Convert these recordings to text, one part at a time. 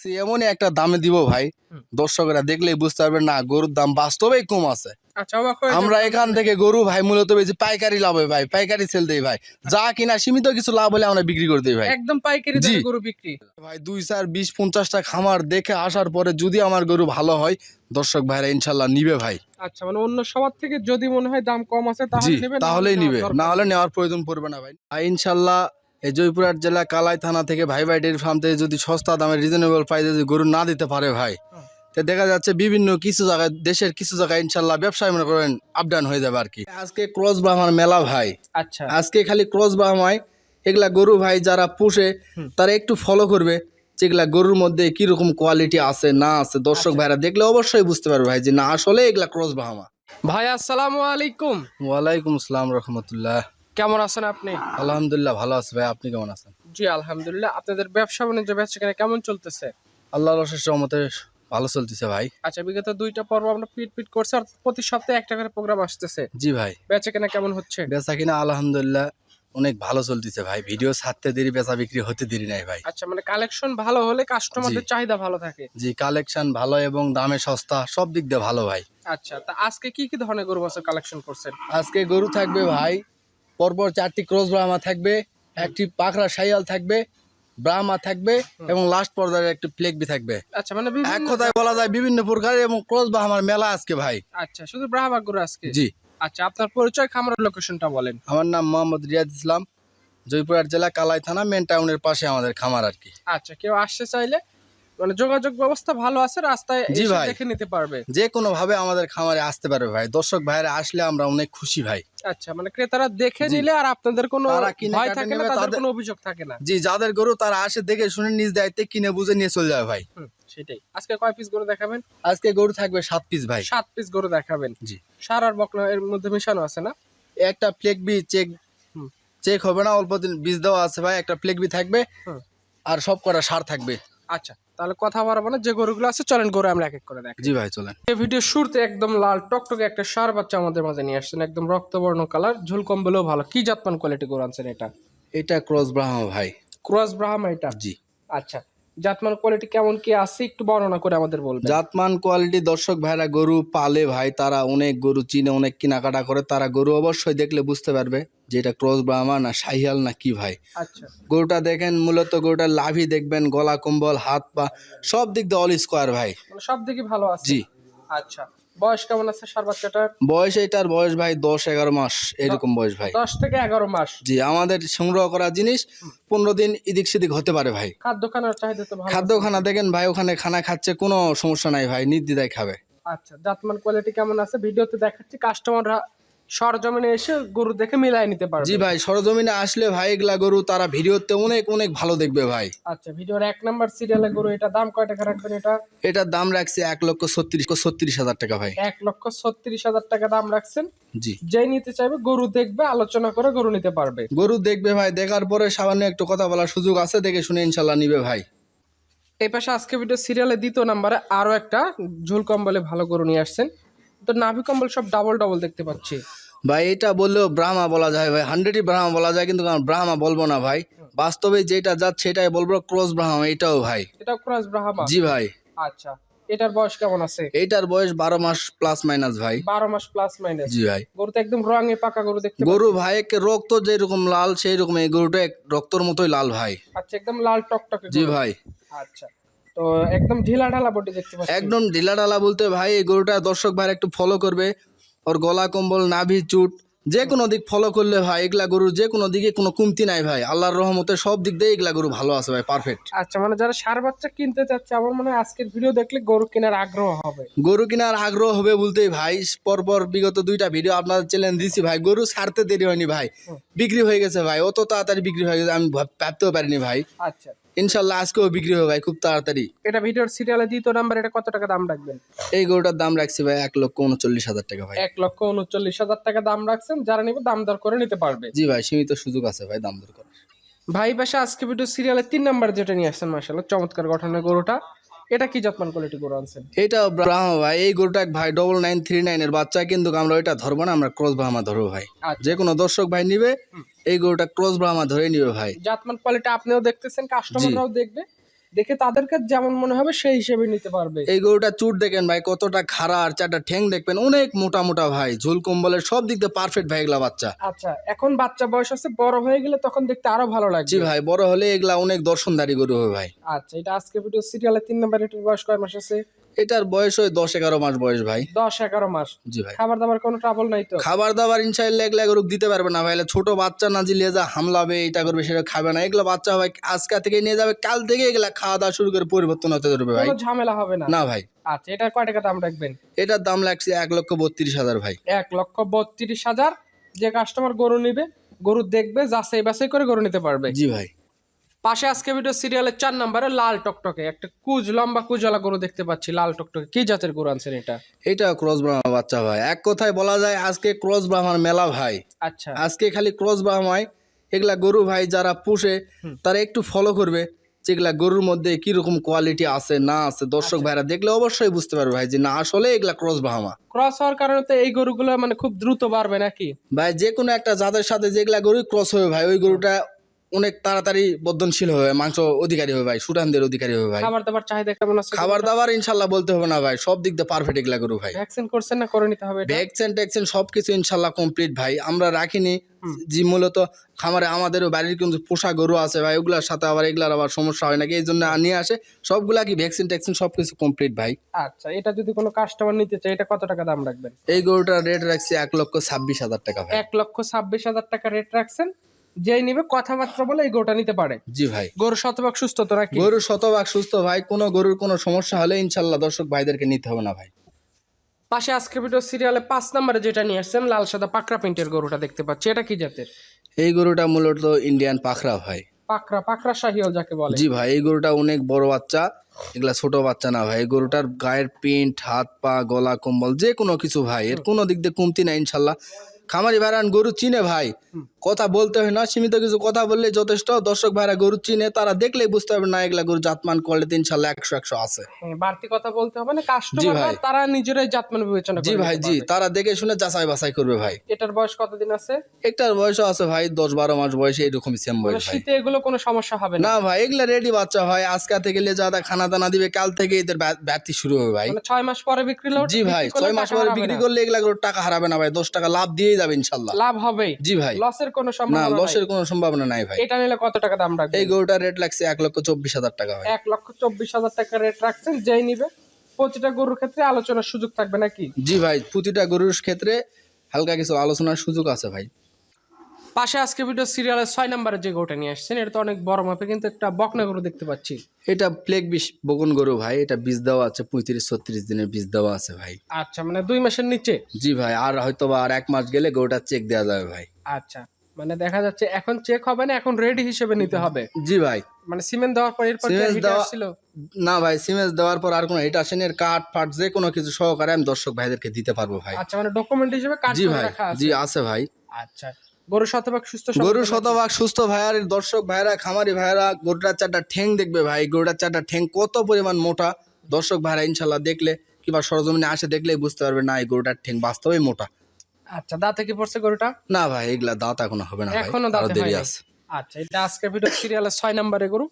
সে এমনই একটা দামে দিব ভাই। দর্শকরা দেখলেই বুঝতে পারবেন না গরুর দাম বাস্তবেই কম আছে। আচ্ছা হয়ে আমরা এখান থেকে গরু ভাই মূলত বেশি পাইকারি লাভ হয় ভাই পাইকারি সেল দেই ভাই। যা কিনা সীমিত কিছু লাভ হলে আমরা বিক্রি করে দিই ভাই। একদম পাইকারি গরু বিক্রি। ভাই দুই চার বিশ পঞ্চাশটা খামার দেখে আসার পরে যদি আমার গরু ভালো হয় দর্শক ভাইরা ইনশাল্লাহ নিবে ভাই। আচ্ছা মানে অন্য সবার থেকে যদি মনে হয় দাম কম আছে তাহলে নেবে তাহলেই নিবে। না হলে নেওয়ার প্রয়োজন পড়বে না ভাই ইনশাল্লাহ এই জয়পুরহাট জেলা কালাই থানা থেকে ভাই ভাই ডেয়ারি ফার্ম থেকে যদি সস্তা দামে রিজনেবল প্রাইসে যদি গরু না দিতে পারে ভাই হুম। তো দেখা যাচ্ছে বিভিন্ন কিছু জায়গায় দেশের কিছু জায়গায় ইনশাল্লাহ ব্যবসায় মনে করেন আপ ডাউন হয়ে যাবে আর কি আজকে ক্রস ব্রাহ্মার মেলা ভাই। আচ্ছা। আজকে খালি ক্রস ব্রাহ্মায় এগুলা গরু ভাই যারা পুষে তারা একটু ফলো করবে যেগুলা গরুর মধ্যে কীরকম কোয়ালিটি আছে না আছে। দর্শক আচ্ছা। ভাইরা দেখলে অবশ্যই বুঝতে পারবে ভাই যে না আসলে এগুলা ক্রস ব্রাহ্মা ভাই আসসালামু আলাইকুম। ওয়ালাইকুম আসসালাম রহমতুল্লাহ। কেমন আছেন আপনি? আলহামদুলিল্লাহ ভালো আছে ভাই। আপনি কেমন আছেন? জি আলহামদুলিল্লাহ। আপনাদের ব্যবসা বাণিজ্য ব্যবসা কেমন চলতেছে? আল্লাহ রশেষ রহমতে ভালো চলতেছে ভাই। আচ্ছা বিগত দুইটা পর্ব আমরা পিট পিট করছি আর প্রতি সপ্তাহে একটা করে প্রোগ্রাম আসতেছে। জি ভাই। বেচা কেনা কেমন হচ্ছে? বেচা কিনা আলহামদুলিল্লাহ অনেক ভালো চলতেছে ভাই। ভিডিও ছাড়তে দেরি বেচা বিক্রি হতে দেরি নাই ভাই। আচ্ছা মানে কালেকশন ভালো হলে কাস্টমারদের চাহিদা ভালো থাকে। জি কালেকশন ভালো এবং দামে সস্তা সব দিক দিয়ে ভালো ভাই। আচ্ছা তা আজকে কি কি ধরনের গরু আছে কালেকশন করছেন? আজকে গরু থাকবে ভাই পরপর চারটি ক্রস ব্রাহ্মা থাকবে একটি পাখরা সাইয়াল থাকবে ব্রাহ্মা থাকবে এবং লাস্ট পর্যায়ে একটি প্লেগবি থাকবে। আচ্ছা মানে এক কথায় বলা যায় বিভিন্ন প্রকার এবং ক্রস ব্রাহ্মার মেলা আজকে ভাই। আচ্ছা শুধু ব্রাহ্মা গরু আজকে? জি। আচ্ছা আপনার পরিচয় খামারের লোকেশনটা বলেন। আমার নাম মোহাম্মদ রিয়াদ ইসলাম জয়পুরহাট জেলা কালাই থানা মেন টাউনের পাশে আমাদের খামার আর কি। আচ্ছা কেউ আসতে চাইলে মানে যোগাযোগ ব্যবস্থা ভালো আছে রাস্তায় জি ভাই। দেখে নিতে পারবে। যে কোনো ভাবে আমাদের খামারে আসতে পারবে ভাই। দর্শক ভাইরা আসলে আমরা অনেক খুশি ভাই। আচ্ছা মানে ক্রেতারা দেখে নিলে আর আপনাদের কোনো ভয় থাকে না তাদের কোনো অভিযোগ থাকে না। জি যাদের গরু তারা আসে দেখে শুনে নিজ দায়িত্বে কিনে বুঝে নিয়ে চলে যাবে ভাই। সেটাই। আজকে কয় পিস গরু দেখাবেন? আজকে গরু থাকবে সাত পিস ভাই। সাত পিস গরু দেখাবেন। জি। সার আর বকনা এর মধ্যে মেশানো আছে না? একটা প্লেগ বি চেক। চেক হবে না অল্প দিন বীজ দেওয়া আছে ভাই। একটা প্লেগ বি থাকবে আর সব করা সার থাকবে। আচ্ছা। তাহলে কথা বাড়াবো না যে গরুগুলো আছে চলেন গরু আমরা এক এক করে দেখ জি ভাই চলেন। এই ভিডিও শুরুতে একদম লাল টকটকে একটা সার বাচ্চা আমাদের মাঝে নিয়ে আসছেন একদম রক্তবর্ণ কালার ঝুল কম্বলেও ভালো। কি জাতমান কোয়ালিটি গরু আনছেন এটা? এটা ক্রস ব্রাহ্মা ভাই। ক্রস ব্রাহ্মা এটা? জি। আচ্ছা জাতমান কোয়ালিটি কেমন কি আছে একটু বর্ণনা করে আমাদের বলবেন। জাতমান কোয়ালিটি দর্শক ভাইরা গরু পালে ভাই তারা অনেক গরু চিনে অনেক কেনাকাটা করে তারা গরু অবশ্যই দেখলে বুঝতে পারবে। যে এটা ক্রস ব্রাহ্মা না শাহিয়াল না কি ভাই? আচ্ছা। গরুটা দেখেন মূলত গরুটার লাভি দেখবেন গলা কম্বল হাত পা সব দিক দিয়ে অল স্কোয়ার ভাই। মানে সব দিকে ভালো আছে? জি। আচ্ছা। বয়স কেমন আছে সার বাচ্চাটার? বয়স এটার বয়স ভাই দশ এগারো মাস এরকম বয়স ভাই। দশ থেকে এগারো মাস? জি আমাদের সংগ্রহ করা জিনিস পনেরো দিন এদিক সেদিক হতে পারে ভাই। খাদ্য খানার চাহিদা তো ভালো খাদ্য খানা দেখেন ভাই ওখানে খানা খাচ্ছে কোনো সমস্যা নাই ভাই নির্দ্বিধায় খাবে। আচ্ছা জাতমান কোয়ালিটি কেমন আছে? ভিডিওতে দেখাচ্ছি কাস্টমাররা সরজমিনে এসে গরু দেখে মিলাই নিতে পারবে। জি ভাই সরজমিনে আসলে ভাই এগুলা গরু তারা ভিডিওতে অনেক অনেক ভালো দেখবে ভাই। আচ্ছা ভিডিওর এক নাম্বার সিরিয়ালে গরু এটা দাম কয় টাকা রাখবেন এটা? এটার দাম রাখছে এক লক্ষ ছত্রিশ ছত্রিশ হাজার টাকা ভাই। এক লক্ষ ছত্রিশ হাজার টাকা দাম রাখছেন। জি। যেই নিতে চাইবে গরু দেখবে আলোচনা করে গরু নিতে পারবে। গরু দেখবে ভাই দেখার পরে সামান্য একটু কথা বলার সুযোগ আছে দেখে শুনে ইনশাল্লাহ নিবে ভাই। এই পাশে আজকে ভিডিও সিরিয়ালে দ্বিতীয় নাম্বারে আরও একটা ঝুল কম্বলে ভালো গরু নিয়ে আসছেন। তো নাভি কম্বল সব ডাবল ডাবল দেখতে পাচ্ছি। ভাই এটা বললেও ব্রাহ্মা বলা যায় ভাই। হান্ড্রেডই ব্রাহ্মা বলা যায় কিন্তু ব্রাহ্মা বলব না ভাই। বাস্তবে যেটা যাচ্ছে সেটাই বলব ক্রস ব্রাহ্মা এটাও ভাই। এটা ক্রস ব্রাহ্মা জি ভাই। আচ্ছা এটার বয়স কেমন আছে? এইটার বয়স বারো মাস প্লাস মাইনাস ভাই। বারো মাস প্লাস মাইনাস জি ভাই। গরু তো একদম রঙে পাকা গরু দেখতে গরু ভাই একে রক্ত যেরকম লাল সেই রকম এই গরুটা এক- রক্তর মতোই লাল ভাই। আচ্ছা একদম লাল টকটকে জি ভাই। আচ্ছা। তো একদম ঢিলা ঢালা বডি দেখতে পাচ্ছি। একদম ঢিলা ঢালা বলতে ভাই এই গরুটা দর্শক ভাই একটু ফলো করবে। ওর গলা কম্বল নাভি চুট যে কোনো দিক ফলো করলে ভাই এগুলা গরুর যে কোনো দিকে কোনো কমতি নাই ভাই। আল্লাহর রহমতে সব দিক দিয়ে এগুলা গরু ভালো আছে ভাই পারফেক্ট আচ্ছা মানে যারা সার বাচ্চা কিনতে চাচ্ছে আমার মনে হয় আজকের ভিডিও দেখলে গরু কেনার আগ্রহ হবে। গরু কেনার আগ্রহ হবে বলতেই ভাই পরপর বিগত দুইটা ভিডিও আপনাদের চ্যানেল দিছি ভাই গরু ছাড়তে দেরি হয়নি ভাই। বিক্রি হয়ে গেছে ভাই অত তাড়াতাড়ি বিক্রি হয়ে গেছে আমি ভাব- ভাবতেও পারিনি ভাই। আচ্ছা। ইনশাল্লাহ আজকেও বিক্রি হবে ভাই খুব তাড়াতাড়ি। এটা ভিডিওর সিরিয়ালে দ্বিতীয় নাম্বার এটা কত টাকা দাম রাখবেন? এই গরুটার দাম রাখছি ভাই এক লক্ষ উনচল্লিশ হাজার টাকা ভাই। এক লক্ষ উনচল্লিশ হাজার টাকা দাম রাখছেন যারা নিবে দাম দর করে নিতে পারবে। জি ভাই সীমিত সুযোগ আছে ভাই দাম দর করার। ভাই পাশে আজকে ভিডিও সিরিয়ালে তিন নাম্বার যেটা নিয়ে আসছেন মাসাল্লাহ চমৎকার গঠনের গরুটা। এটা কি জাতমান কোয়ালিটি গরু আনছেন? এটা ব্রাহ্মা ভাই এই গরুটা ভাই ডবল নাইন থ্রি নাইন এর বাচ্চা কিন্তু আমরা ওইটা ধরবো না আমরা ক্রস ব্রাহ্মা ধরবো ভাই। আচ্ছা। যে কোনো দর্শক ভাই নিবে এই গরুটা ক্রস ব্রাহ্মা ধরে নিবে ভাই। জাতমান কোয়ালিটি আপনিও দেখতেছেন কাস্টমাররাও দেখবে দেখে তাদেরকে যেমন মনে হবে সেই হিসেবে নিতে পারবে। এই গরুটা চুট দেখেন ভাই কতটা খাড়া আর চারটা ঠ্যাং দেখবেন অনেক মোটা মোটা ভাই ঝুল কম্বলের সব দিক দিয়ে পারফেক্ট ভাই এগুলা বাচ্চা। আচ্ছা এখন বাচ্চা বয়স আছে বড় হয়ে গেলে তখন দেখতে আরও ভালো জি ভাই বড় হলে এগুলা অনেক দর্শনদারি গরু হবে ভাই। আচ্ছা এটা আজকে ভিডিও সিরিয়ালে তিন নম্বর এটার বয়স কয় মাস আছে? এটার বয়স ওই দশ এগারো মাস বয়স ভাই। দশ এগারো মাস। জি ভাই। খাবার দাবার কোনো ট্রাবল নাই তো? খাবার দাবার ইনশাল্লাহ এগুলা গরু দিতে পারবে না ভাই। ছোট বাচ্চা না যে লেজা হামলাবে এটা করবে সেটা খাবে না। এগুলো বাচ্চা ভাই আজকে থেকে নিয়ে যাবে কাল থেকে এগুলা খাওয়া দাওয়া শুরু করে পরিবর্তন হতে ধরবে ভাই। ঝামেলা হবে না? না ভাই। আচ্ছা এটা কয় টাকা দাম রাখবেন? এটার দাম লাগছে এক লক্ষ বত্রিশ হাজার ভাই। এক লক্ষ বত্রিশ হাজার যে কাস্টমার গরু নিবে গরু দেখবে যাচাই বাছাই করে গরু নিতে পারবে। জি ভাই। পাশে আজকে ভিডিও সিরিয়ালের চার নম্বরে লাল টকটকে। একটা কুজ লম্বা কুজওয়ালা গরু দেখতে পাচ্ছি লাল টকটকে। কি জাতের গরু আনছেন এটা? এটা ক্রস ব্রাহ্মা বাচ্চা ভাই। এক কথায় বলা যায় আজকে ক্রস ব্রাহ্মার মেলা ভাই। আচ্ছা। আজকে খালি ক্রস ব্রাহ্মায় এগুলা গরু ভাই যারা পুষে তারা একটু ফলো করবে যেগুলা গরুর মধ্যে কীরকম কোয়ালিটি আছে না আছে। দর্শক ভাইরা দেখলে অবশ্যই বুঝতে পারবে ভাই যে না আসলে এগুলা ক্রস ব্রাহ্মা। ক্রস হওয়ার কারণে তো এই গরুগুলো মানে খুব দ্রুত বাড়বে নাকি? ভাই যে কোনো একটা জাতের সাথে যেগুলা গরু ক্রস হবে ভাই ওই গরুটা অনেক তাড়াতাড়ি বর্ধনশীল হবে মাংস অধিকারী হবে ভাই সুটানদের অধিকারী হবে ভাই। খাবার দাবার চাহিদা কেমন আছে? খাবার দাবার ইনশাল্লাহ বলতে হবে না ভাই সব দিক দিয়ে পারফেক্ট এগুলা গরু ভাই। ভ্যাকসিন করছেন না করে নিতে হবে ভ্যাকসিন ট্যাকসিন সবকিছু ইনশাল্লাহ কমপ্লিট ভাই আমরা রাখিনি। যে মূলত খামারে আমাদেরও বাড়ির কিন্তু পোষা গরু আছে ভাই ওগুলার সাথে আবার এগুলার আবার সমস্যা হয় নাকি এই জন্য নিয়ে আসে। সবগুলা কি ভ্যাকসিন ট্যাকসিন সবকিছু কমপ্লিট ভাই। আচ্ছা এটা যদি কোনো কাস্টমার নিতে চায় এটা কত টাকা দাম রাখবেন? এই গরুটার রেট রাখছি এক লক্ষ ছাব্বিশ হাজার টাকা ভাই। এক লক্ষ ছাব্বিশ হাজার টাকা রেট রাখছেন? যেই নিবে কথাবার্তা বলে এই গরুটা নিতে পারে। জি ভাই। গরু শতভাগ সুস্থ তো নাকি? গরু শতভাগ সুস্থ ভাই কোনো গরুর কোনো সমস্যা হলে ইনশাল্লাহ দর্শক ভাইদেরকে নিতে হবে না ভাই। পাশে আজকে ভিডিও সিরিয়ালে পাঁচ নম্বরে যেটা নিয়ে আসছেন লাল সাদা পাকড়া প্রিন্টের গরুটা দেখতে পাচ্ছি। এটা কি জাতের? এই গরুটা মূলত ইন্ডিয়ান পাখরা ভাই। পাকড়া পাকড়া শাহিওল যাকে বলে। জি ভাই এই গরুটা অনেক বড় বাচ্চা এগুলা ছোট বাচ্চা না ভাই। এই গরুটার গায়ের প্রিন্ট হাত পা গলা কম্বল যে কোনো কিছু ভাই এর কোনো দিক দিয়ে কমতি নাই ইনশাল্লাহ। খামারি ভাইরান গরু চিনে ভাই। কথা বলতে হয় না সীমিত কিছু কথা বললে যথেষ্ট। দর্শক ভাইরা গরু চিনে তারা দেখলেই বুঝতে পারবে না এগুলা গরু জাতমান কোয়ালিটি ইনশাল্লাহ একশো একশো আছে। হ্যাঁ, বাড়তি কথা বলতে হবে না কাস্টমার ভাই। তারা নিজেরাই জাতমান বিবেচনা জি ভাই জি তারা দেখে শুনে যাচাই বাছাই করবে ভাই। এটার বয়স কতদিন আছে? আছে ভাই দশ বারো মাস বয়সে এরকমই সেম মানে বয়স শীতে এগুলো কোনো সমস্যা হবে না? ভাই এগুলা রেডি বাচ্চা ভাই আজকে থেকে লে যাদা খানা দানা দিবে কাল থেকে এদের ব্যা- ব্যর্থী শুরু হবে ভাই। মানে ছয় মাস পরে বিক্রি জি ভাই করলে ছয় মাস পরে বিক্রি করলে এগুলা টাকা হারাবে না ভাই দশ টাকা লাভ দিয়েই যাবে ইনশাল্লাহ। লাভ হবে জি ভাই। লসের কোনো সম্ভাবনা না লসের কোনো সম্ভাবনা নাই ভাই। এটা নিলে কত টাকা দাম রাখবে এই গরুটা রেট লাগছে এক লক্ষ চব্বিশ হাজার টাকা ভাই। এক লক্ষ চব্বিশ হাজার টাকা রেট রাখছেন যেই নিবে। প্রতিটা গরুর ক্ষেত্রে আলোচনার সুযোগ থাকবে নাকি? জি ভাই প্রতিটা গরুর ক্ষেত্রে হালকা কিছু আলোচনার সুযোগ আছে ভাই। পাশে আজকে ভিডিও সিরিয়ালের ছয় নম্বরে যে গরুটা নিয়ে আসছেন এটা তো অনেক বড় মাপে কিন্তু একটা বকনা গরু দেখতে পাচ্ছি। এটা প্লেগ বিষ বগুন গরু ভাই এটা বীজ দেওয়া আছে পঁয়ত্রিশ ছত্রিশ দিনের বীজ দেওয়া আছে ভাই। আচ্ছা মানে দুই মাসের নিচে? জি ভাই আর হয়তো বা আর এক মাস গেলে গরুটা চেক দেওয়া যাবে ভাই। আচ্ছা মানে দেখা যাচ্ছে এখন চেক হবে না এখন রেডি হিসেবে নিতে হবে। জি ভাই। মানে সিমেন্ট দেওয়ার পর এরপর দেওয়া- আসছিল? না ভাই সিমেন্ট দেওয়ার পর আর কোনো হিট আসেনি এর কাঠ ফাট যে কোনো কিছু সহকারে আমি দর্শক ভাইদেরকে দিতে পারব ভাই। আচ্ছা মানে ডকুমেন্ট হিসেবে কাট জি ভাই রাখা আছে। জি আছে ভাই। আচ্ছা গরু শতভাগ সুস্থ গরু শতভাগ সুস্থ ভাইয়ার দর্শক ভাইরা খামারি ভাইরা গরুটার চারটা ঠ্যাং দেখবে ভাই। গরুটার চারটা ঠ্যাং কত পরিমাণ মোটা? দর্শক ভাইরা ইনশাল্লাহ দেখলে কিংবা সরজমিনে আসে দেখলেই বুঝতে পারবে না এই গরুটার ঠেং বাস্তবে মোটা। আচ্ছা দাঁতে কি পড়ছে গরুটা? না ভাই এগুলা দাঁত এখনও হবে না এখনও দাঁত দেরি আছে। আচ্ছা এটা আজকে ভিডিও সিরিয়ালের ছয় নম্বরে গরু।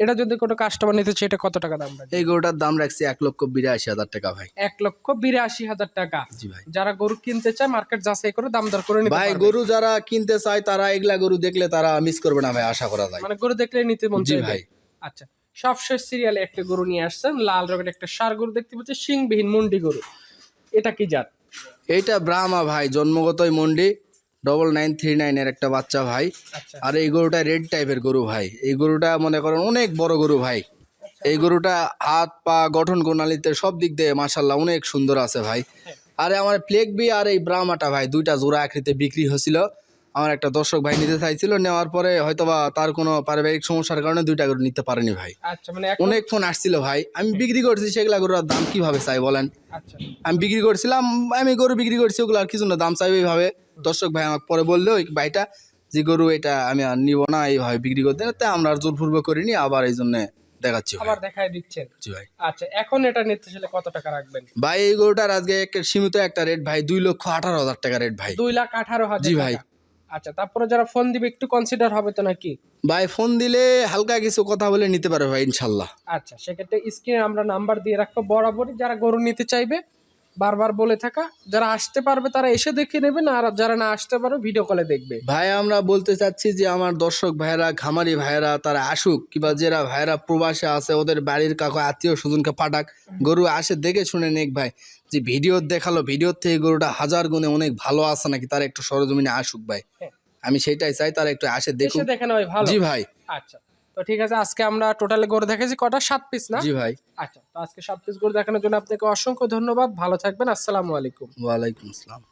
এটা যদি কোনো কাস্টমার নিতে চাই এটা কত টাকা দাম রাখবে এই গরুটার দাম রাখছি এক লক্ষ বিরাশি হাজার টাকা ভাই। এক লক্ষ বিরাশি হাজার টাকা। জি ভাই। যারা গরু কিনতে চায় মার্কেট যাচাই করে দাম দর করে নিতে ভাই গরু যারা কিনতে চায় তারা এগুলা গরু দেখলে তারা মিস করবে না ভাই আশা করা যায়। মানে গরু দেখলে নিতে মন জি চাইবে? ভাই। আচ্ছা সবশেষ সিরিয়ালে একটা গরু নিয়ে আসছেন লাল রঙের একটা সার গরু দেখতে পাচ্ছি সিংবিহীন মুন্ডি গরু। এটা কি জাত? এইটা ব্রাহ্মা ভাই জন্মগতই মন্ডি। ডবল নাইন থ্রি নাইনের একটা বাচ্চা ভাই। আচ্ছা। আর এই গরুটা রেড টাইপের গরু ভাই। এই গরুটা মনে করেন অনেক বড় গরু ভাই। এই গরুটা হাত পা গঠন প্রণালীতে সব দিক দিয়ে মাসাল্লাহ অনেক সুন্দর আছে ভাই। আরে আমার প্লেগ বি আর এই ব্রাহ্মাটা ভাই দুইটা জোড়া আকৃতিতে বিক্রি হয়েছিল। আমার একটা দর্শক ভাই নিতে চাইছিল নেওয়ার পরে হয়তোবা তার কোনো পারিবারিক সমস্যার কারণে দুইটা গরু নিতে পারেনি ভাই। আচ্ছা মানে অনেক ফোন আসছিল ভাই। আমি বিক্রি করছি সেগুলা গরুর দাম কীভাবে চাই বলেন? আচ্ছা। আমি বিক্রি করছিলাম আমি গরু বিক্রি করছি ওগুলো আর কিছু না দাম চাইবে এইভাবে। দর্শক ভাই আমাকে পরে বলল ওই ভাইটা যে গরু এটা আমি আর নিব না এইভাবে বিক্রি করতে তাই আমরা আর জোরপূর্বক করিনি আবার এই জন্য দেখাচ্ছি আবার দেখাই দিচ্ছেন? জি ভাই। আচ্ছা এখন এটা নিতে চাইলে কত টাকা রাখবেন? ভাই এই গরুটার আজকে সীমিত একটা রেট ভাই দুই লক্ষ আঠারো হাজার টাকা রেট ভাই। দুই লাখ আঠারো হাজার জি ভাই। আচ্ছা তারপরে যারা ফোন দিবে একটু কনসিডার হবে তো নাকি? ভাই ফোন দিলে হালকা কিছু কথা বলে নিতে পারবে ভাই ইনশাল্লাহ। আচ্ছা সেক্ষেত্রে স্ক্রিনে আমরা নাম্বার দিয়ে রাখব বরাবরই যারা গরু নিতে চাইবে বারবার বলে থাকা যারা আসতে পারবে তারা এসে দেখে নেবে না আর যারা না আসতে পারবে ভিডিও কলে দেখবে। ভাই আমরা বলতে চাচ্ছি যে আমার দর্শক ভাইরা খামারি ভাইরা তারা আসুক কিংবা যারা ভাইরা প্রবাসে আছে ওদের বাড়ির কাকু আত্মীয় স্বজনকে পাঠাক গরু আসে দেখে শুনে নেক ভাই। যে ভিডিও দেখাল ভিডিওর থেকে গরুটা হাজার গুণে অনেক ভালো আছে নাকি তারা একটু সরজমিনে আসুক ভাই। হ্যাঁ। আমি সেটাই চাই তারা একটু আসে দেখুক। জি ভাই। আচ্ছা। তো ঠিক আছে আজকে আমরা টোটালি গরু দেখেছি কটা? সাত পিস না? জি ভাই। আচ্ছা তো আজকে সাত পিস গরু দেখানোর জন্য আপনাকে অসংখ্য ধন্যবাদ। ভালো থাকবেন আসসালামু আলাইকুম। ওয়ালাইকুম আসসালাম।